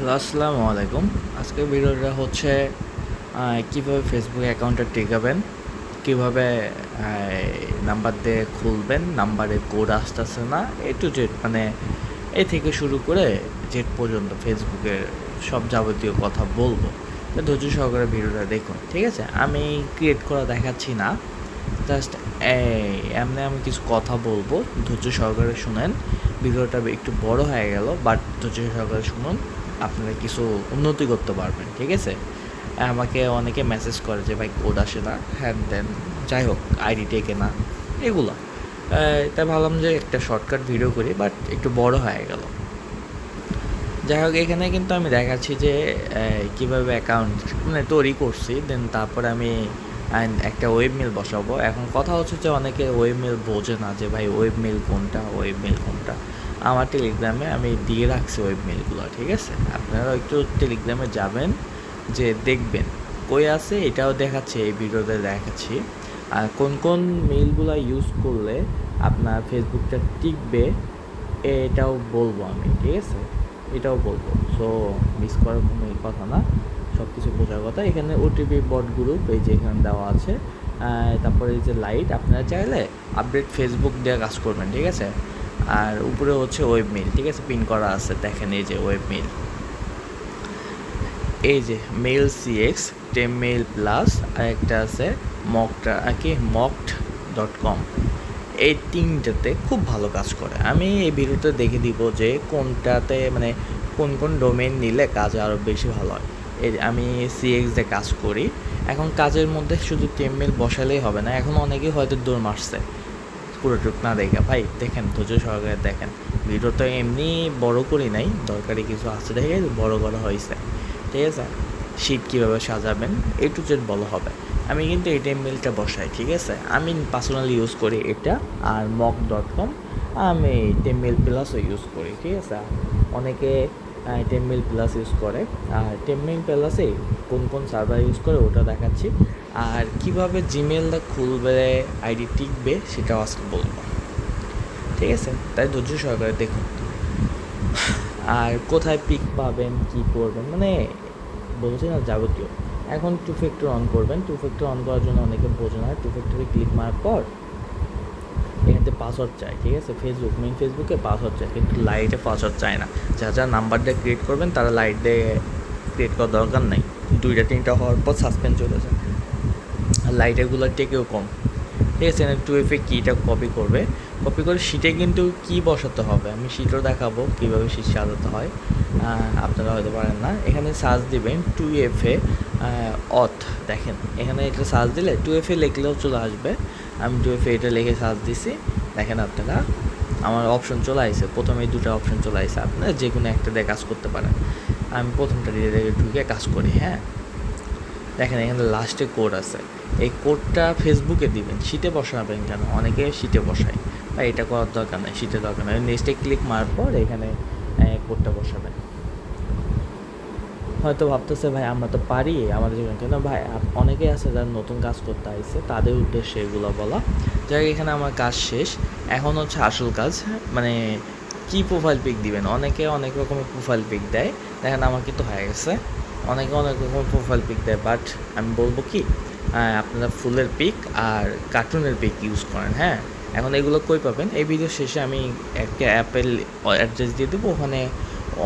Hello, আসসালামু আলাইকুম। আজকের ভিডিওটা হচ্ছে কীভাবে ফেসবুক অ্যাকাউন্টটা টেকাবেন, কীভাবে নাম্বার দিয়ে খুলবেন নাম্বারে কোড আসতেছে না এ টু জেড মানে এ থেকে শুরু করে জেড পর্যন্ত ফেসবুকের সব যাবতীয় কথা বলব। ধৈর্য সহকারে ভিডিওটা দেখুন, ঠিক আছে? আমি ক্রিয়েট করা দেখাচ্ছি না জাস্ট এমনি আমি কিছু কথা বলব। ধৈর্য সহকারে শুনেন, ভিডিওটা একটু বড় হয়ে গেল বাট ধৈর্য সহকারে শুনুন। আপনারা কিছু উন্নতি করতে পারবেন, ঠিক আছে? আমাকে অনেকে মেসেজ করে যে, ভাই কোড আসে না, হ্যান দেন যাই হোক আইডি টেকে না। এগুলো। তাই ভাবলাম যে, একটা শর্টকাট ভিডিও করি বাট একটু বড় হয়ে গেল। যাই হোক, এখানে কিন্তু আমি দেখাচ্ছি যে কীভাবে অ্যাকাউন্ট মানে তৈরি করছি দেন তারপরে আমি একটা ওয়েব মেল বসাবো। এখন কথা হচ্ছে যে, অনেকে ওয়েব মেল বোঝে না যে, ভাই ওয়েব মেল কোনটা ওয়েব মেল কোনটা? আমার টেলিগ্রামে আমি দিয়ে রাখছি ওয়েব মেলগুলো ঠিক আছে? আপনারা একটু টেলিগ্রামে যাবেন, যে দেখবেন। কই আছে? এটাও দেখাচ্ছে, এই ভিডিওতে দেখাচ্ছি। আর কোন কোন মেইলগুলো ইউজ করলে আপনার ফেসবুকটা টিকবে, এটাও বলব আমি, ঠিক আছে? এটাও বলব। সো মিস করার কোনো কথা না। সব কিছু বোঝার কথা। এখানে ওটিপি বট গ্রুপ এই যে এখানে দেওয়া আছে। তারপরে এই যে লাইট আপনারা চাইলে আপডেট ফেসবুক দিয়ে কাজ করবেন, ঠিক আছে? আর উপরে হচ্ছে ওয়েব মেল ঠিক আছে? পিন করা আছে, দেখেন এই যে ওয়েব মেল এই যে মেল সিএক্স টেম মেল প্লাস আর একটা আছে মকটা আর কি মকড ডট কম এই তিনটাতে খুব ভালো কাজ করে। আমি এই ভিডিওতে দেখে দিব যে কোনটাতে মানে কোন কোন ডোমেন নিলে কাজ আরও বেশি ভালো হয়। এই আমি সিএক্স দিয়ে কাজ করি। এখন কাজের মধ্যে শুধু টেমমেল বসালেই হবে না, এখন অনেকেই হয়তো দৌড় মারছে। পুরোটুক না দেখে। ভাই, দেখেন, ধৈর্য সহকারে দেখেন। ভিডিও তো এমনি বড় করি নাই, দরকারি কিছু আছে দেখে বড় করা হয়েছে। ঠিক আছে? শীট কীভাবে সাজাবেন, এ টু জেড বলা হবে। আমি কিন্তু এই মিলটা বসাই, ঠিক আছে? আমি পার্সোনালি ইউজ করি এটা আর মক ডট কম আমি টেমমেল প্লাসও ইউজ করি, ঠিক আছে? অনেকে টেমমেল প্লাস ইউজ করে। আর টেমমেল প্লাসে কোন কোন সার্ভার ইউজ করে ওটা দেখাচ্ছি। আর কীভাবে জিমেলটা খুলবে আইডি টিকবে সেটাও আজকে বলব। ঠিক আছে? তাই ধৈর্য সহকারে দেখুন। আর কোথায় পিক পাবেন, কি করবেন মানে বলছি না যাবতীয়। এখন টু ফ্যাক্টর অন করবেন। টু ফ্যাক্টর অন করার জন্য অনেকে বোঝে না। টু ফ্যাক্টরে ক্লিক মারার পর এখানে পাসওয়ার্ড চাই, ঠিক আছে? ফেসবুক মেন ফেসবুকে পাসওয়ার্ড চাই, কিন্তু লাইটে পাসওয়ার্ড চায় না। যারা যারা নাম্বার দিয়ে ক্রিয়েট করবেন, তারা লাইট দিয়ে ক্রিয়েট করার দরকার নেই। দুইটা, তিনটা হওয়ার পর সাসপেন্ড চলে যায়। আর লাইটেরগুলো টেকেও কম। ঠিক আছে টু এফে কিটা কপি করবে। কপি করে শিটে কিন্তু কি বসাতে হবে। আমি শিটও দেখাবো কীভাবে শিট সাজাতে হয়। আপনারা হয়তো পারেন না। এখানে সার্চ দিবেন টু এফে অথ দেখেন, এখানে এটা সার্চ দিলে টু এফে লিখলেও চলে আসবে। আমি টু এফে এটা লিখে সার্চ দিছি। দেখেন আপনারা, আমার অপশন চলে আসছে প্রথমে দুটো অপশন চলে আসছে আপনারা যে কোনো একটা দিয়ে কাজ করতে পারেন। আমি প্রথমটা দিয়ে ঢুকে কাজ করি হ্যাঁ? দেখেন, এখানে লাস্টে কোড আছে। এই কোডটা ফেসবুকে দিবেন, শীতে বসাবেন কেন? অনেকে শীতে বসায়। বা এটা করার দরকার নেই শীটে দরকার নেই। নেক্সটে ক্লিক মারার পর এখানে কোডটা বসাবেন। হয়তো ভাবতেছে, ভাই, আমরা তো পারি আমাদের কিন্তু ভাই অনেকে আছে যারা নতুন কাজ করতে আইছে, তাদের উদ্দেশ্যে এগুলো বলা। যাই এখানে আমার কাজ শেষ। এখন হচ্ছে আসল কাজ মানে কি প্রোফাইল পিক দিবেন? অনেকে অনেক রকমের প্রোফাইল পিক দেয়। দেখেন, আমার কিন্তু হয়ে গেছে। অনেকে অনেক রকমের প্রোফাইল পিক দেয় বাট আমি বলব কি আপনারা ফুলের পিক আর কার্টুনের পিক ইউজ করেন হ্যাঁ। এখন এগুলো কই পাবেন? এই ভিডিও শেষে আমি একটা অ্যাপেল অ্যাড্রেস দিয়ে দেবো, ওখানে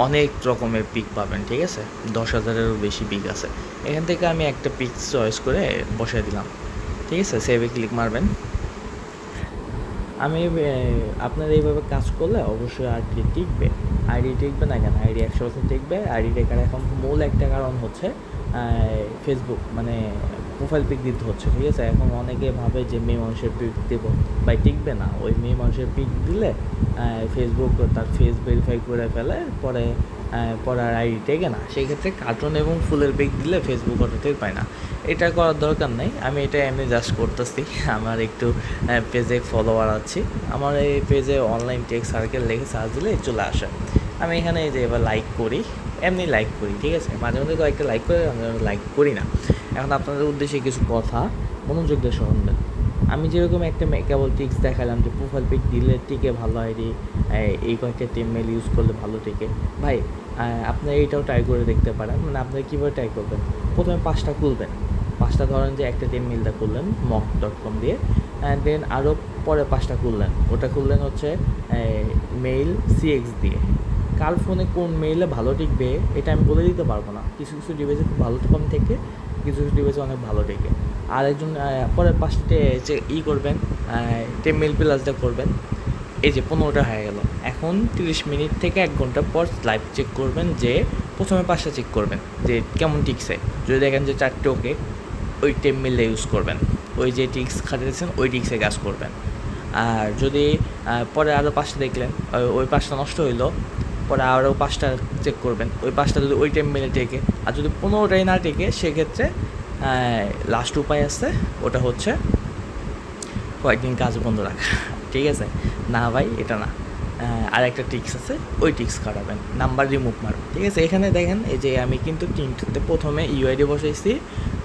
অনেক রকমের পিক পাবেন, ঠিক আছে? দশ হাজারেরও বেশি পিক আছে। এখান থেকে আমি একটা পিক চয়েস করে বসাই দিলাম, ঠিক আছে? সেভে ক্লিক মারবেন। আমি আপনারা এইভাবে কাজ করলে অবশ্যই আইডি টিকবে? আইডি টিকবে না কেন? আইডি একশো বছর টিকবে। আইডি টেকার এখন মূল একটা কারণ হচ্ছে ফেসবুক মানে প্রোফাইল পিক দিতে হচ্ছে, ঠিক আছে? এখন অনেকে ভাবে যে মেয়ে মানুষের পিক দেবো, ভাই টিকবে না। ওই মেয়ে মানুষের পিক দিলে ফেসবুক তার ফেস ভেরিফাই করে ফেলে, পরে পরে আর আইডি টেকে না। সেই ক্ষেত্রে কার্টুন এবং ফুলের পিক দিলে ফেসবুক টের পায় না। এটা করার দরকার নেই। আমি এটা এমনি জাস্ট করতেছি। আমার একটু পেজে ফলোয়ার আছে। আমার এই পেজে অনলাইন টেক সার্কেল লিখে সার্চ দিলে চলে আসে। আমি এখানে যে এবার লাইক করি, এমনি লাইক করি, ঠিক আছে? মাঝে মধ্যে কয়েকটা লাইক করে, মাঝে লাইক করি না। এখন আপনাদের উদ্দেশ্যে কিছু কথা। মনোযোগ দিয়ে শুনবেন আমি যেরকম একটা কেবল টিক্স দেখালাম যে প্রোফাইল পিক দিলে টিকে ভালো আইডি এই কয়েকটা টিম মেল ইউজ করলে ভালো টিকে। ভাই আপনি এইটাও ট্রাই করে দেখতে পারেন। মানে আপনারা কীভাবে ট্রাই করবেন? প্রথমে পাঁচটা খুলবেন। পাঁচটা ধরেন যে একটা টেন মিলটা খুললেন মক ডট কম দিয়ে। দেন আরও পরে পাঁচটা খুললেন। ওটা খুললেন হচ্ছে মেইল সিএক্স দিয়ে। কার ফোনে কোন মেইলে ভালো টিকবে, এটা আমি বলে দিতে পারব না। কিছু কিছু ডিভাইসে খুব ভালো কম থেকে কিছু ডিভাইসে অনেক ভালো টেকে আর একজন পরে পাঁচটা যে ই করবেন টেন মিল প্লাসটা করবেন, এই যে পনেরোটা হয়ে গেল। এখন তিরিশ মিনিট থেকে এক ঘণ্টা পর লাইভ চেক করবেন যে প্রথমে পাঁচটা চেক করবেন, যে কেমন টিকছে। যদি দেখেন যে চারটে ওকে ওই টেম মিললে ইউজ করবেন। ওই যে টিক্স খাটিয়েছেন ওই টিক্সে কাজ করবেন। আর যদি পরে আরও পাঁচটা দেখলেন, ওই পাঁচটা নষ্ট হইল পরে আরও পাঁচটা চেক করবেন। ওই পাঁচটা যদি ওই টাইম মিলে টেকে। আর যদি পনেরোটাই না টেকে, সেক্ষেত্রে লাস্ট উপায় আছে। ওটা হচ্ছে কয়েকদিন কাজ বন্ধ রাখা। ঠিক আছে? না ভাই, এটা না। আর একটা টিক্স আছে, ওই টিক্স কাটাবেন। নাম্বার রিমুভ মারবেন ঠিক আছে? এখানে দেখেন, এই যে আমি কিন্তু তিনটাতে প্রথমে ইউআইডি বসাইছি,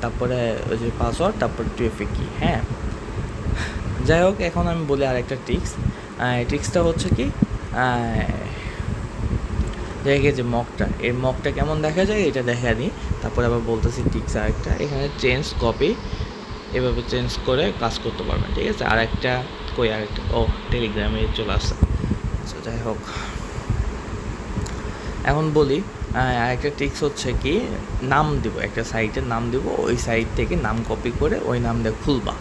তারপরে ওই যে পাসওয়ার্ড তারপর টুয়েফে কি হ্যাঁ? যাই হোক, এখন আমি বলি আর একটা টিক্স টিক্সটা হচ্ছে কি? দেখে যে মকটা এই মকটা কেমন দেখা যায় এটা দেখা দিই তারপরে আবার বলতেছি টিক্স আরেকটা। এখানে চেঞ্জ কপি এভাবে চেঞ্জ করে কাজ করতে পারবেন, ঠিক আছে? আর একটা কই আরেকটা? ও টেলিগ্রামে চলে আসছে। আচ্ছা যাই হোক। এখন বলি আরেকটা টিক্স হচ্ছে কি, নাম দিব, একটা সাইটের নাম দিব, ওই সাইট থেকে নাম কপি করে ওই নামটা খুলবা।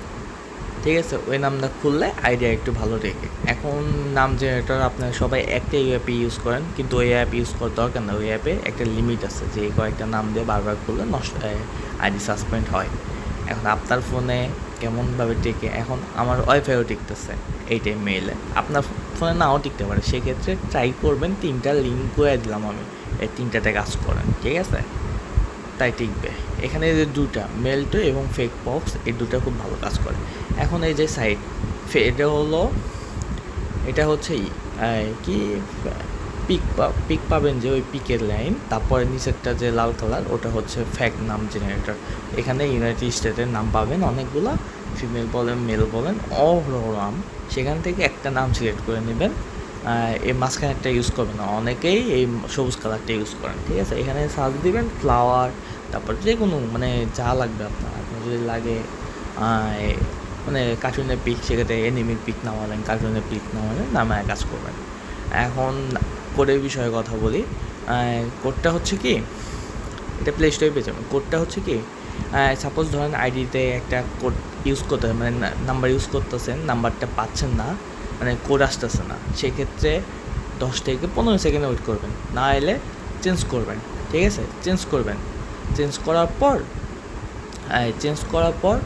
ঠিক আছে? ওই নামটা খুললে আইডিয়া একটু ভালো রেখে এখন নাম জেনারেটর আপনারা সবাই একটাই অ্যাপে ইউজ করেন, কিন্তু ওই অ্যাপ ইউজ করার দরকার না। ওই অ্যাপে একটা লিমিট আছে যে কয়েকটা নাম দিয়ে বারবার খুললে নষ্ট আইডি সাসপেন্ড হয়। এখন আপনার ফোনে কেমনভাবে টেকে? এখন আমার ওয়াইফাইও টিকতেছে এইটাই মেইলে আপনার ফোনে নাও টিকতে পারে। সেক্ষেত্রে ট্রাই করবেন, তিনটা লিঙ্ক করে দিলাম আমি। এই তিনটাতে কাজ করেন, ঠিক আছে? তাই টিকবে। এখানে যে দুটা মেলটো এবং ফেক বক্স এই দুটা খুব ভালো কাজ করে। এখন এই যে সাইট এটা হলো, এটা হচ্ছে কি? পিক পিক পাবেন যে ওই পিকের লাইন তারপরে নিচেরটা যে লাল কালার ওটা হচ্ছে ফ্যাক নাম জেনারেটর এখানে ইউনাইটেড স্টেটের নাম পাবেন অনেকগুলো ফিমেল বলেন মেল বলেন নাম। সেখান থেকে একটা নাম সিলেক্ট করে নেবেন। এই মাঝখানে একটা ইউজ করবেন না। অনেকেই এই সবুজ কালারটা ইউজ করেন, ঠিক আছে? এখানে সার্চ দিবেন ফ্লাওয়ার তারপর যে কোনো মানে যা লাগবে আপনার। আপনার যদি লাগে মানে কার্টুনের পিক সেক্ষেত্রে এনিমির পিক নামালেন কার্টুনের পিক নামালেন নামায় কাজ করবেন এখন কোডের বিষয়ে কথা বলি কোডটা হচ্ছে কি, এটা প্লে স্টোরে পেয়ে যাবেন। কোডটা হচ্ছে কি সাপোজ ধরেন আইডিতে একটা কোড ইউজ করতে মানে নাম্বার ইউজ করতেছেন নাম্বারটা পাচ্ছেন না মানে কোড আসতেছে না, সেক্ষেত্রে দশ থেকে পনেরো সেকেন্ড ওয়েট করবেন। না এলে চেঞ্জ করবেন, ঠিক আছে? চেঞ্জ করবেন। চেঞ্জ করার পর চেঞ্জ করার পর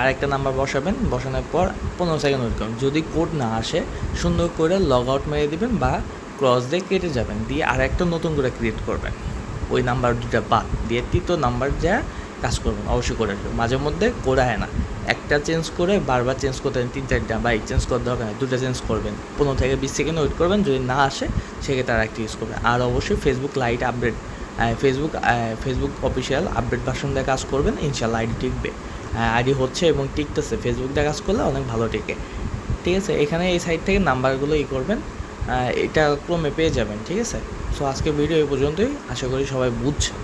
আরেকটা নাম্বার বসাবেন। বসানোর পর পনেরো সেকেন্ড ওয়েট করবেন যদি কোড না আসে, সুন্দর করে লগ আউট মেরে দেবেন বা ক্রস দিয়ে কেটে যাবেন। দিয়ে আর একটা নতুন করে ক্রিয়েট করবেন। ওই নাম্বার দুটা বাদ দিয়ে তৃতীয় নাম্বার যা কাজ করবেন, অবশ্যই করে আসবে মাঝে মধ্যে করায় না। একটা চেঞ্জ করে বারবার চেঞ্জ করতে তিন চারটা বা চেঞ্জ করার দরকার নেই দুটো চেঞ্জ করবেন। পনেরো থেকে বিশ সেকেন্ড ওয়েট করবেন। যদি না আসে, সেক্ষেত্রে আর একটা ইউজ করবেন। আর অবশ্যই Facebook Lite update Facebook Facebook official update version দিয়ে কাজ করবেন। ইনশাল্লাহ আইডি টিকবে। আইডি হচ্ছে এবং টিকতেছে। ফেসবুক দিয়ে কাজ করলে অনেক ভালো টিকে। ঠিক আছে? এখানে এই সাইট থেকে নাম্বারগুলো ই করবেন। এটা ক্রমে পেয়ে যাবেন, ঠিক আছে? সো আজকে ভিডিও এই পর্যন্তই। আশা করি সবাই বুঝছেন।